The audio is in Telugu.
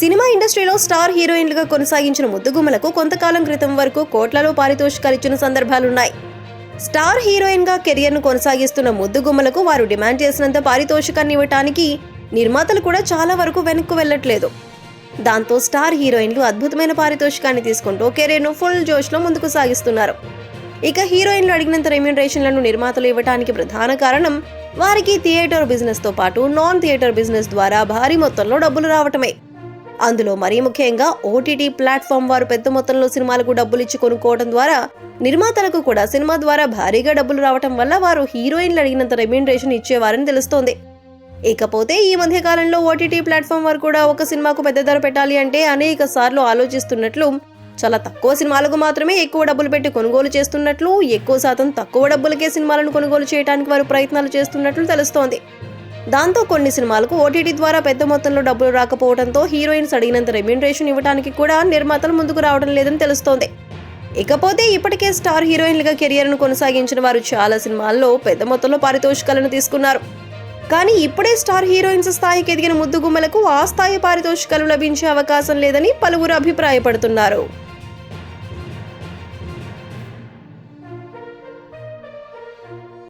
సినిమా ఇండస్ట్రీలో స్టార్ హీరోయిన్లుగా కొనసాగించిన ముద్దుగుమ్మలకు కొంతకాలం క్రితం వరకు కోట్లలో పారితోషికాలు ఇచ్చిన సందర్భాలున్నాయి. స్టార్ హీరోయిన్గా కెరియర్ను కొనసాగిస్తున్న ముద్దుగుమ్మలకు వారు డిమాండ్ చేసినంత పారితోషికాన్ని ఇవ్వటానికి నిర్మాతలు కూడా చాలా వరకు వెనక్కు వెళ్ళట్లేదు. దాంతో స్టార్ హీరోయిన్లు అద్భుతమైన పారితోషికాన్ని తీసుకుంటూ కెరీర్ను ఫుల్ జోష్లో ముందుకు సాగిస్తున్నారు. ఇక హీరోయిన్లు అడిగినంత రెమ్యూనరేషన్లను నిర్మాతలు ఇవ్వడానికి ప్రధాన కారణం వారికి థియేటర్ బిజినెస్తో పాటు నాన్ థియేటర్ బిజినెస్ ద్వారా భారీ మొత్తంలో డబ్బులు రావటమే. అందులో మరీ ముఖ్యంగా ఓటీటీ ప్లాట్ఫామ్ వారు పెద్ద మొత్తంలో సినిమాలకు డబ్బులు ఇచ్చి కొనుక్కోవడం ద్వారా నిర్మాతలకు కూడా సినిమా ద్వారా భారీగా డబ్బులు రావటం వల్ల వారు హీరోయిన్లు అడిగినంత రెమ్యూనరేషన్ ఇచ్చేవారని తెలుస్తోంది. ఇకపోతే ఈ మధ్య కాలంలో ఓటీటీ ప్లాట్ఫామ్ వారు కూడా ఒక సినిమాకు పెద్ద ధర పెట్టాలి అంటే అనేక సార్లు ఆలోచిస్తున్నట్లు చాలా తక్కువ సినిమాలకు మాత్రమే ఎక్కువ డబ్బులు పెట్టి కొనుగోలు చేస్తున్నట్లు ఎక్కువ శాతం తక్కువ డబ్బులకే సినిమాలను కొనుగోలు చేయడానికి వారు ప్రయత్నాలు చేస్తున్నట్లు తెలుస్తోంది. దాంతో కొన్ని సినిమాలకు ఓటీటీ ద్వారా పెద్ద మొత్తంలో డబ్బులు రాకపోవడంతో హీరోయిన్స్ అడిగినంత రెమ్యూనరేషన్ ఇవ్వడానికి కూడా నిర్మాతలు ముందుకు రావడం లేదని తెలుస్తోంది. ఇకపోతే ఇప్పటికే స్టార్ హీరోయిన్లుగా కెరియర్ను కొనసాగించిన వారు చాలా సినిమాల్లో పెద్ద మొత్తంలో పారితోషికాలను తీసుకున్నారు. కానీ ఇప్పుడే స్టార్ హీరోయిన్స్ స్థాయికి ఎదిగిన ముద్దుగుమ్మలకు ఆ స్థాయి పారితోషికాలు లభించే అవకాశం లేదని పలువురు అభిప్రాయపడుతున్నారు.